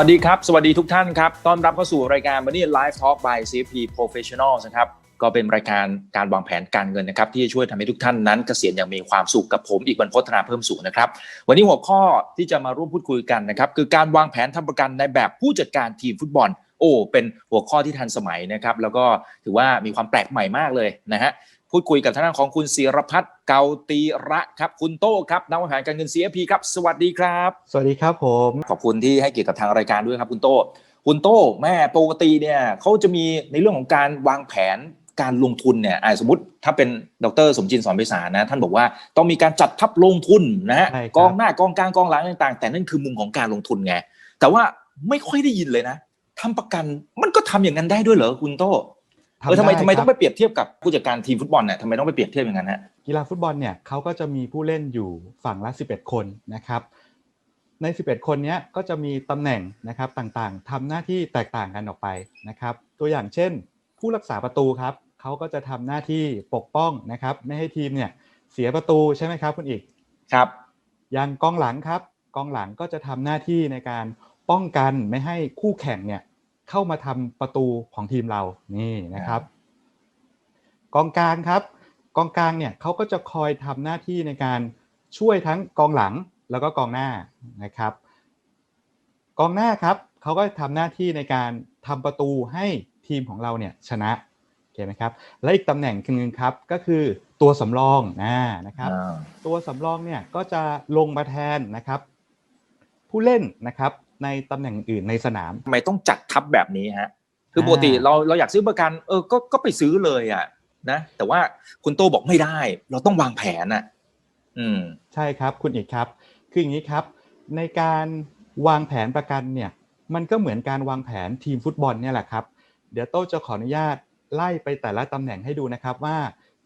สวัสดีครับ สวัสดีทุกท่านครับ ต้อนรับเข้าสู่รายการ Money Live Talk by CFP Professionals นะครับ ก็เป็นรายการการวางแผนการเงินนะครับ ที่จะช่วยทำให้ทุกท่านนั้นเกษียณอย่างมีความสุขกับผมอีกบรรพฒนาเพิ่มสูงนะครับ วันนี้หัวข้อที่จะมาร่วมพูดคุยกันนะครับคือการวางแผนทำประกันในแบบผู้จัดการทีมฟุตบอลโอ้เป็นหัวข้อที่ทันสมัยนะครับ แล้วก็ถือว่ามีความแปลกใหม่มากเลยนะฮะ พูดคุยกับทางด้านของคุณศิรพัฒน์เกาตีระครับ คุณโต้ครับนักวางแผนการเงิน CFP ครับ สวัสดีครับ สวัสดีครับผม ขอบคุณที่ให้เกียรติกับทางรายการด้วยครับ คุณโต้คุณโต้แม่ปกติเนี่ยเขาจะมีในเรื่องของการวางแผนการลงทุนเนี่ยอ่าสมมติถ้าเป็นดรสมจินสอนไพศาลนะ ท่านบอกว่าต้องมีการจัดทับลงทุนนะฮะใช่ครับกองหน้ากองกลางกองหลังต่าง ๆ แต่นั่นคือมุมของการลงทุนไงแต่ว่าไม่ค่อยได้ยินเลยนะทำประกันมันก็ทำอย่างนั้นได้ด้วยเหรอคุณโต้ เออทำไมด้ทำไมคต้รัอบงไปเปรียบเทียบกับผู้จัดการทีมฟุตบอลเนี่ยทำไมต้องไปเปรียบเทียบอย่างนั้นฮะกีฬาฟุตบอลเนี่ยเขาก็จะมีผู้เล่นอยู่ฝั่งละ 11 คนนะครับ ใน 11 คนเนี้ยก็จะมีตำแหน่งนะครับต่างๆทำหน้าที่แตกต่างกันออกไปนะครับ ตัวอย่างเช่น ผู้รักษาประตูครับเขาก็จะทำหน้าที่ปกป้องนะครับ ไม่ให้ทีมเนี่ยเสียประตูใช่ไหมครับคุณอีกครับอย่างกองหลังครับกองหลังก็จะทำหน้าที่ในการป้องกันไม่ให้คู่แข่งเนี่ย เข้ามาทำประตูของทีมเรานี่นะครับ กองกลางครับ กองกลางเนี่ยเขาก็จะคอยทำหน้าที่ในการช่วยทั้งกองหลังแล้วก็กองหน้านะครับ กองหน้าครับเขาก็ทำหน้าที่ในการทำประตูให้ทีมของเราเนี่ยชนะโอเคไหมครับและอีกตำแหน่งหนึ่งครับก็คือตัวสำรองนะนะครับอ่าตัวสำรองเนี่ยก็จะลงมาแทนนะครับ ผู้เล่นนะครับ ในตำแหน่งอื่นในสนามทำไมต้องจัดทับแบบนี้ฮะคืออ่าปกติเราเราอยากซื้อประกันเออก็ก็ไปซื้อเลยอะนะแต่ว่าคุณโตบอกไม่ได้ เราต้องวางแผนอะ อืม ใช่ครับคุณอีกครับ คืออย่างนี้ครับ ในการวางแผนประกันเนี่ย มันก็เหมือนการวางแผนทีมฟุตบอลเนี่ยแหละครับ เดี๋ยวโต้จะขออนุญาตไล่ไปแต่ละตำแหน่งให้ดูนะครับว่า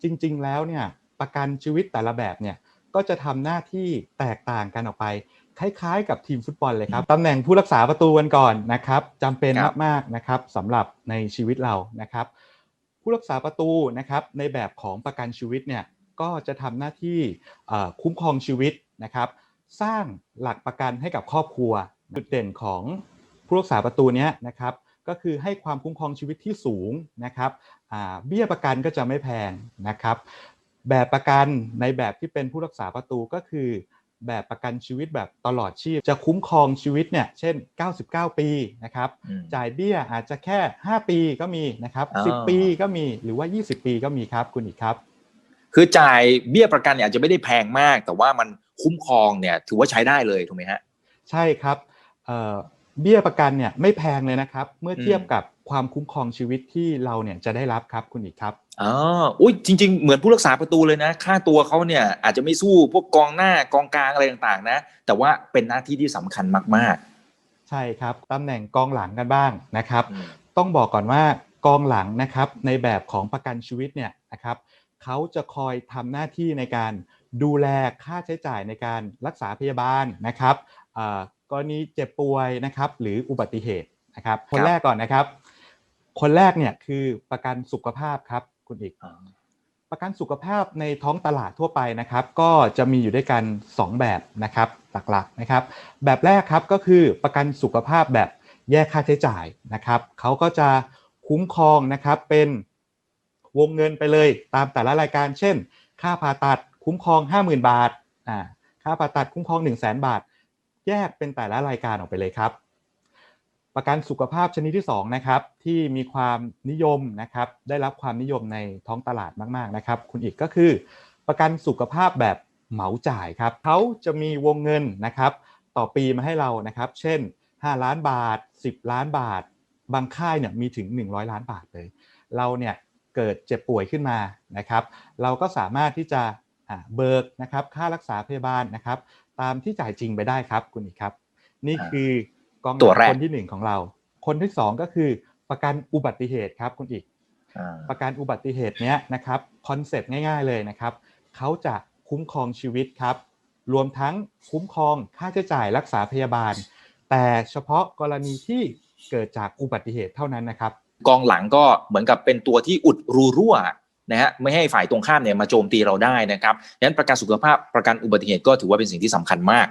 จริง ๆ แล้วเนี่ยประกันชีวิตแต่ละแบบเนี่ยก็จะทำหน้าที่แตกต่างกันออกไป คล้ายๆ กับทีมฟุตบอลเลยครับตำแหน่งผู้รักษาประตูกันก่อนนะครับจำเป็นมากๆนะครับสำหรับในชีวิตเรานะครับ ผู้รักษาประตูนะครับในแบบของประกันชีวิตเนี่ยก็จะทำหน้าที่คุ้มครองชีวิตนะครับ สร้างหลักประกันให้กับครอบครัวจุดเด่นของผู้รักษาประตูเนี้ยนะครับก็คือให้ความคุ้มครองชีวิตที่สูงนะครับเบี้ยประกันก็จะไม่แพงนะครับ แบบประกันในแบบที่เป็นผู้รักษาประตูก็คือ แบบประกันชีวิตแบบตลอดชีพ จะคุ้มครองชีวิตเนี่ยเช่น 99 ปีนะครับอืมจ่ายเบี้ยอาจจะแค่ 5 ปีก็มีนะครับอ๋อ10 ปีก็มีหรือว่า 20 ปีก็มีครับคุณอีกครับ คือจ่ายเบี้ยประกันเนี่ยอาจจะไม่ได้แพงมาก แต่ว่ามันคุ้มครองเนี่ยถือว่าใช้ได้เลยถูกไหมฮะใช่ครับ เอ่อเบี้ยประกันเนี่ยไม่แพงเลยนะครับ เมื่อเทียบอืมกับความคุ้มครองชีวิตที่เราเนี่ยจะได้รับครับคุณอีกครับอ๋ออุ้ยจริง ๆ เหมือนผู้รักษาประตูเลยนะ ค่าตัวเขาเนี่ยอาจจะไม่สู้พวกกองหน้ากองกลางอะไรต่างๆ นะ แต่ว่าเป็นหน้าที่ที่สำคัญมากใช่ครับตำแหน่งกองหลังกันบ้างนะครับๆอืมต้องบอกก่อนว่ากองหลังนะครับในแบบของประกันชีวิตเนี่ยนะครับเขาจะคอยทำหน้าที่ในการดูแลค่าใช้จ่ายในการรักษาพยาบาลนะครับอ่า กรณีเจ็บป่วยนะครับ หรืออุบัติเหตุนะครับ คนแรกก่อนนะครับ คนแรกเนี่ยคือประกันสุขภาพครับคุณอีกอ๋อประกันสุขภาพในท้องตลาดทั่วไปนะครับ ก็จะมีอยู่ด้วยกัน 2 แบบนะครับหลักๆนะครับ แบบแรกครับก็คือประกันสุขภาพแบบแยกค่าใช้จ่ายนะครับเขาก็จะคุ้มครองนะครับเป็นวงเงินไปเลยตามแต่ละรายการ เช่น ค่าผ่าตัดคุ้มครอง 50,000 บาทอ่าค่าผ่าตัดคุ้มครอง 1 0 0 0 0แบาท แยกเป็นแต่ละรายการออกไปเลยครับ ประกันสุขภาพชนิดที่2นะครับที่มีความนิยมนะครับได้รับความนิยมในท้องตลาดมากๆนะครับ คุณอีกก็คือ ประกันสุขภาพแบบเหมาจ่ายครับเขาจะมีวงเงินนะครับต่อปีมาให้เรานะครับ เช่น 5 ล้านบาท 10 ล้านบาท บางค่ายเนี่ยมีถึง 100 ล้านบาทเลย เราเนี่ยเกิดเจ็บป่วยขึ้นมานะครับ เราก็สามารถที่จะเบิกนะครับค่ารักษาพยาบาลนะครับ ตามที่จ่ายจริงไปได้ครับคุณอีกครับ นี่คือกองหตัวลังแรกคนที่หนึ่งของเรา คนที่สองก็คือประกันอุบัติเหตุครับคุณอีกอ่าประกันอุบัติเหตุเนี้ยนะครับคอนเซ็ปต์ง่ายๆเลยนะครับเขาจะคุ้มครองชีวิตครับ รวมทั้งคุ้มครองค่าใช้จ่ายรักษาพยาบาล แต่เฉพาะกรณีที่เกิดจากอุบัติเหตุเท่านั้นนะครับ กองหลังก็เหมือนกับเป็นตัวที่อุดรูรั่ว นะฮะไม่ให้ฝ่ายตรงข้ามเนี่ยมาโจมตีเราได้นะครับดังนั้นประกันสุขภาพประกันอุบัติเหตุก็ถือว่าเป็นสิ่งที่สำคัญมาก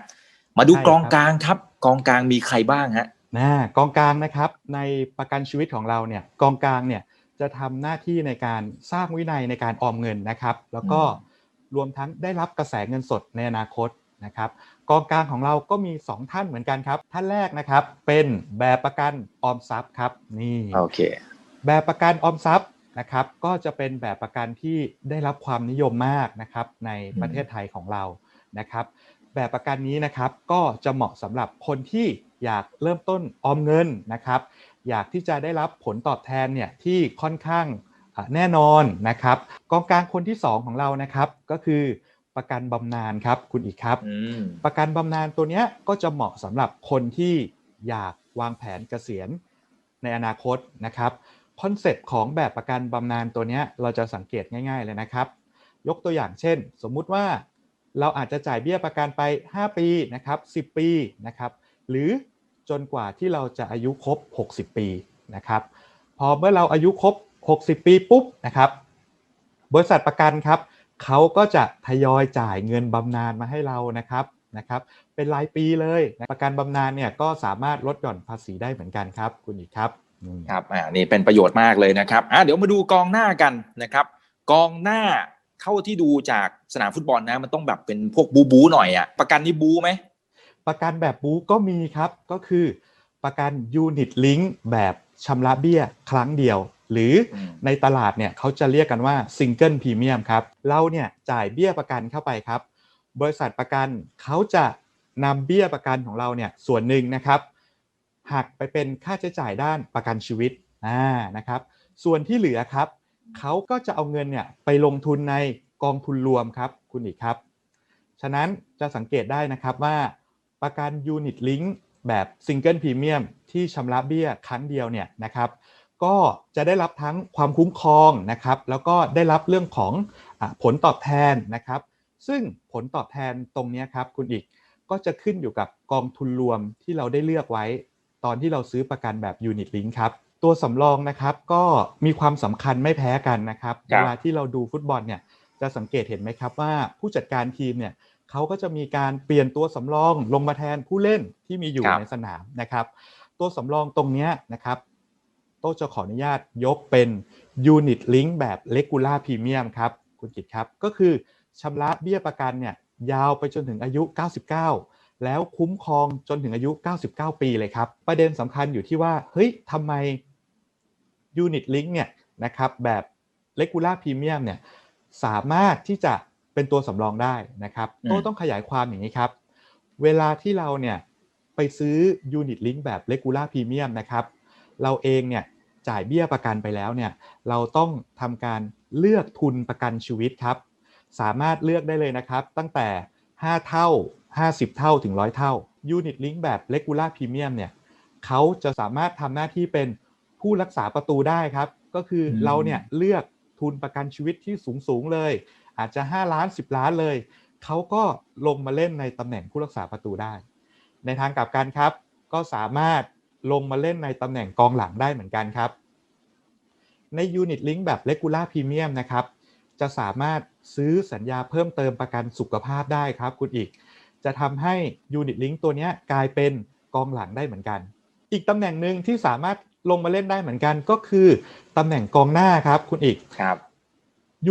มาดูใช่ครับกองกลางครับกองกลางมีใครบ้างฮะนะกองกลางนะครับในประกันชีวิตของเราเนี่ยกองกลางเนี่ยจะทำหน้าที่ในการสร้างวินัยในการออมเงินนะครับ แล้วก็รวมทั้งได้รับกระแสเงินสดในอนาคตนะครับกองกลางของเราก็มี 2 ท่านเหมือนกันครับ ท่านแรกนะครับเป็นแบบประกันออมทรัพย์ครับนี่โอเคแบบประกันออมทรัพย์ นะครับ ก็จะเป็นแบบประกันที่ได้รับความนิยมมากนะครับในประเทศไทยของเรานะครับ แบบประกันนี้นะครับก็จะเหมาะสำหรับคนที่อยากเริ่มต้นออมเงินนะครับ อยากที่จะได้รับผลตอบแทนเนี่ยที่ค่อนข้างอะแน่นอนนะครับกองกลางคนที่ 2 ของเรานะครับก็คือประกันบำนาญครับคุณอีกครับอืมประกันบำนาญตัวเนี้ยก็จะเหมาะสำหรับคนที่อยากวางแผนเกษียณในอนาคตนะครับ คอนเซปต์ของแบบประกันบำนาญตัวนี้เราจะสังเกตง่ายๆเลยนะครับ ยกตัวอย่างเช่น สมมุติว่าเราอาจจะจ่ายเบี้ยประกันไป 5 ปีนะครับ10 ปีนะครับหรือจนกว่าที่เราจะอายุครบ 60 ปีนะครับพอเมื่อเราอายุครบ 60 ปีปุ๊บนะครับบริษัทประกันครับเขาก็จะทยอยจ่ายเงินบำนาญมาให้เรานะครับนะครับเป็นรายปีเลย ประกันบำนาญเนี่ยก็สามารถลดหย่อนภาษีได้เหมือนกันครับคุณอีกครับ ครับอ่านี่เป็นประโยชน์มากเลยนะครับอ่าเดี๋ยวมาดูกองหน้ากันนะครับ กองหน้าเท่าที่ดูจากสนามฟุตบอลนะมันต้องแบบเป็นพวกบูบูหน่อยอะประกันนี่บูไหมประกันแบบบู๊ก็มีครับก็คือประกันยูนิตลิงก์แบบชำระเบี้ยครั้งเดียว หรืออืมในตลาดเนี่ยเขาจะเรียกกันว่าซิงเกิลพรีเมียมครับเราเนี่ยจ่ายเบี้ยประกันเข้าไปครับ บริษัทประกันเขาจะนำเบี้ยประกันของเราเนี่ยส่วนหนึ่งนะครับ หักไปเป็นค่าใช้จ่ายด้านประกันชีวิตอ่านะครับ ส่วนที่เหลือครับเขาก็จะเอาเงินเนี่ยไปลงทุนในกองทุนรวมครับคุณอีกครับ ฉะนั้นจะสังเกตได้นะครับว่าประกันยูนิตลิงก์แบบซิงเกิลพรีเมียมที่ชำระเบี้ยครั้งเดียวเนี่ยนะครับ ก็จะได้รับทั้งความคุ้มครองนะครับ แล้วก็ได้รับเรื่องของอผลตอบแทนนะครับ ซึ่งผลตอบแทนตรงนี้ครับคุณอีกก็จะขึ้นอยู่กับกองทุนรวมที่เราได้เลือกไว้ ตอนที่เราซื้อประกันแบบยูนิตลิงก์ครับตัวสำรองนะครับก็มีความสำคัญไม่แพ้กันนะครับครัเวบลาที่เราดูฟุตบอลเนี่ยจะสังเกตเห็นไหมครับว่าผู้จัดการทีมเนี่ยเขาก็จะมีการเปลี่ยนตัวสำรองลงมาแทนผู้เล่นที่มีอยู่ครับในสนามนะครับ ตัวสำรองตรงเนี้ยนะครับโต้จะขออนุญาตยกเป็น Unit Link แบบ Regular Premium ครับคุณกิตครับ ก็คือชำระเบี้ยประกันเนี่ยยาวไปจนถึงอายุ 99 แล้วคุ้มครองจนถึงอายุ 99 ปีเลยครับ ประเด็นสำคัญอยู่ที่ว่า เฮ้ยทำไม Unit Link เนี่ยนะครับแบบ Regular Premium เนี่ยสามารถที่จะเป็นตัวสำรองได้นะครับอืมโต้ต้องขยายความอย่างนี้ครับ เวลาที่เราเนี่ยไปซื้อ Unit Link แบบ Regular Premium นะครับ เราเองเนี่ยจ่ายเบี้ยประกันไปแล้วเนี่ยเราต้องทำการเลือกทุนประกันชีวิตครับ สามารถเลือกได้เลยนะครับ ตั้งแต่ 5 เท่า 50 เท่าถึง 100 เท่า Unit Link แบบ Regular Premium เนี่ยเขาจะสามารถทำหน้าที่เป็นผู้รักษาประตูได้ครับ ก็คืออมเราเนี่ยเลือกทุนประกันชีวิตที่สูงสูงๆเลย อาจจะ 5 ล้าน 10 ล้านเลย เขาก็ลงมาเล่นในตำแหน่งผู้รักษาประตูได้ ในทางกลับกันครับ ก็สามารถลงมาเล่นในตำแหน่งกองหลังได้เหมือนกันครับ ใน Unit Link แบบ Regular Premium นะครับ จะสามารถซื้อสัญญาเพิ่มเติมประกันสุขภาพได้ครับคุณอีก จะทำให้ Unit Link ตัวเนี้ยกลายเป็นกองหลังได้เหมือนกัน อีกตำแหน่งหนึ่งที่สามารถลงมาเล่นได้เหมือนกันก็คือตำแหน่งกองหน้าครับคุณอีกครับ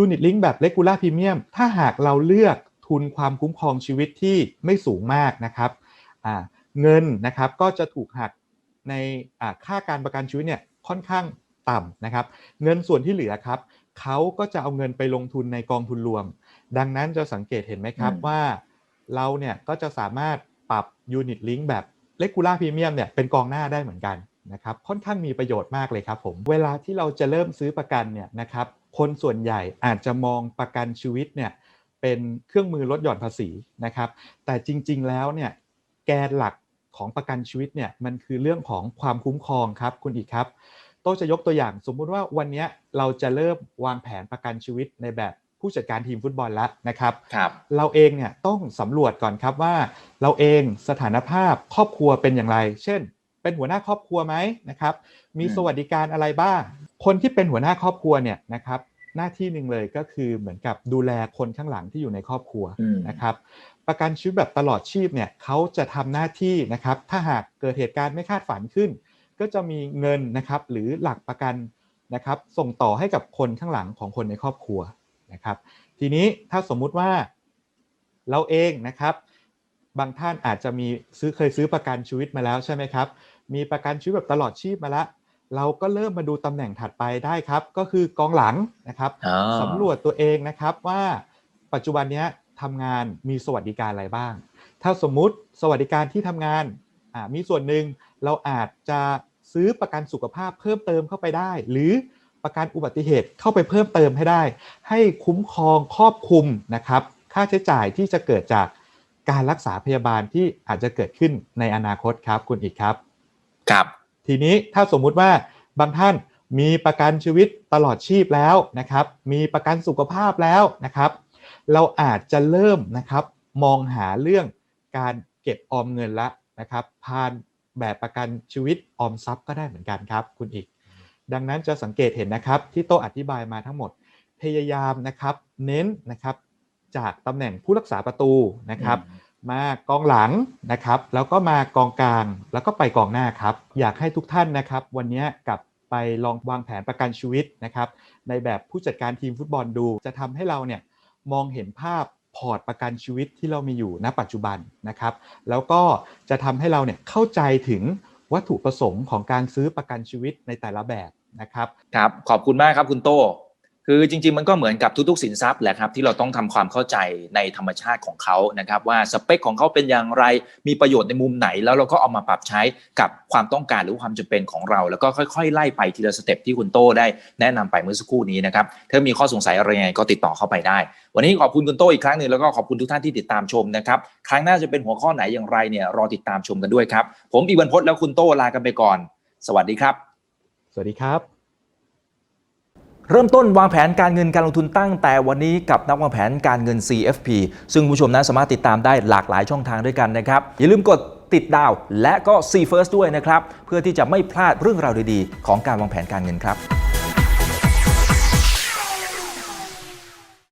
Unit Link แบบ Regular Premium ถ้าหากเราเลือกทุนความคุ้มครองชีวิตที่ไม่สูงมากนะครับอ่าเงินนะครับก็จะถูกหักในอ่าค่าการประกันชีวิตเนี่ยค่อนข้างต่ำนะครับ เงินส่วนที่เหลือครับเขาก็จะเอาเงินไปลงทุนในกองทุนรวม ดังนั้นจะสังเกตเห็นไหมครับอืมว่า เราเนี่ยก็จะสามารถปรับ Unit Link แบบ Regular Premium เนี่ยเป็นกองหน้าได้เหมือนกันนะครับค่อนข้างมีประโยชน์มากเลยครับผม เวลาที่เราจะเริ่มซื้อประกันเนี่ยนะครับคนส่วนใหญ่อาจจะมองประกันชีวิตเนี่ยเป็นเครื่องมือลดหย่อนภาษีนะครับ แต่จริง ๆ แล้วเนี่ยแกนหลักของประกันชีวิตเนี่ยมันคือเรื่องของความคุ้มครองครับคุณอีกครับโต้จะยกตัวอย่างสมมุติว่าวันนี้เราจะเริ่มวางแผนประกันชีวิตในแบบ ผู้จัดการทีมฟุตบอลแล้วนะครับครับเราเองเนี่ยต้องสำรวจก่อนครับว่า เราเองสถานภาพครอบครัวเป็นอย่างไร เช่น เป็นหัวหน้าครอบครัวไหมนะครับ มีอืมสวัสดิการอะไรบ้าง คนที่เป็นหัวหน้าครอบครัวเนี่ยนะครับหน้าที่หนึ่งเลยก็คือเหมือนกับดูแลคนข้างหลังที่อยู่ในครอบครัวอืมนะครับปประกันชีวิตแบบตลอดชีพเนี่ยเขาจะทำหน้าที่นะครับ ถ้าหากเกิดเหตุการณ์ไม่คาดฝันขึ้น ก็จะมีเงินนะครับหรือหลักประกันนะครับ ส่งต่อให้กับคนข้างหลังของคนในครอบครัว นะครับ ทีนี้ถ้าสมมุติว่าเราเองนะครับ บางท่านอาจจะมีซื้อเคยซื้อประกันชีวิตมาแล้วใช่ไหมครับ มีประกันชีวิตแบบตลอดชีพมาแล้วเราก็เริ่มมาดูตำแหน่งถัดไปได้ครับ ก็คือกองหลังนะครับอ่าสำรวจตัวเองนะครับว่าปัจจุบันเนี้ยทำงานมีสวัสดิการอะไรบ้าง ถ้าสมมุติสวัสดิการที่ทำงานอ่ามีส่วนหนึ่งเราอาจจะซื้อประกันสุขภาพเพิ่มเติมเข้าไปได้ หรือ ประกันอุบัติเหตุเข้าไปเพิ่มเติมให้ได้ ให้คุ้มครองครอบคลุมนะครับค่าใช้จ่ายที่จะเกิดจากการรักษาพยาบาลที่อาจจะเกิดขึ้นในอนาคตครับคุณอีกครับ ครับ ทีนี้ถ้าสมมุติว่าบางท่านมีประกันชีวิตตลอดชีพแล้วนะครับ มีประกันสุขภาพแล้วนะครับ เราอาจจะเริ่มนะครับมองหาเรื่องการเก็บออมเงินละนะครับผ่านแบบประกันชีวิตออมทรัพย์ก็ได้เหมือนกันครับ คุณอีก ดังนั้นจะสังเกตเห็นนะครับที่โต๊ะอธิบายมาทั้งหมด พยายามนะครับเน้นนะครับจากตำแหน่งผู้รักษาประตูนะครับ มากองหลังนะครับ แล้วก็มากองกลางแล้วก็ไปกองหน้าครับ อยากให้ทุกท่านนะครับ วันนี้กลับไปลองวางแผนประกันชีวิตนะครับ ในแบบผู้จัดการทีมฟุตบอลดู จะทำให้เราเนี่ยมองเห็นภาพพอร์ตประกันชีวิตที่เรามีอยู่ณปัจจุบันนะครับ แล้วก็จะทำให้เราเนี่ยเข้าใจถึงวัตถุประสงค์ของการซื้อประกันชีวิตในแต่ละแบบ นะครับครับขอบคุณมากครับคุณโต้คือจริงๆมันก็เหมือนกับทุกๆสินทรัพย์แหละครับที่เราต้องทำความเข้าใจในธรรมชาติของเขานะครับว่าสเปคของเขาเป็นอย่างไรมีประโยชน์ในมุมไหน แล้วเราก็เอามาปรับใช้กับความต้องการหรือความจำเป็นของเรา แล้วก็ค่อยๆ ไล่ไปทีละสเต็ปที่คุณโต้ได้แนะนำไปเมื่อสักครู่นี้นะครับถ้ามีข้อสงสัยอะไรยังไงก็ติดต่อเข้าไปได้ วันนี้ขอบคุณคุณโต้อีกครั้งหนึ่งแล้วก็ขอบคุณทุกท่านที่ติดตามชมนะครับครั้งหน้าจะเป็นหัวข้อไหนอย่างไรเนี่ยรอติดตามชมกันด้วยครับผมอีวันพจน์แล้วคุณโต้ลากันไปก่อน สวัสดีครับ สวัสดีครับ เริ่มต้นวางแผนการเงินการลงทุนตั้งแต่วันนี้กับนักวางแผนการเงิน CFP ซึ่งผู้ชมนั้นสามารถติดตามได้หลากหลายช่องทางด้วยกันนะครับ อย่าลืมกดติดดาวและก็ C First ด้วยนะครับ เพื่อที่จะไม่พลาดเรื่องราวดีๆ ของการวางแผนการเงินครับ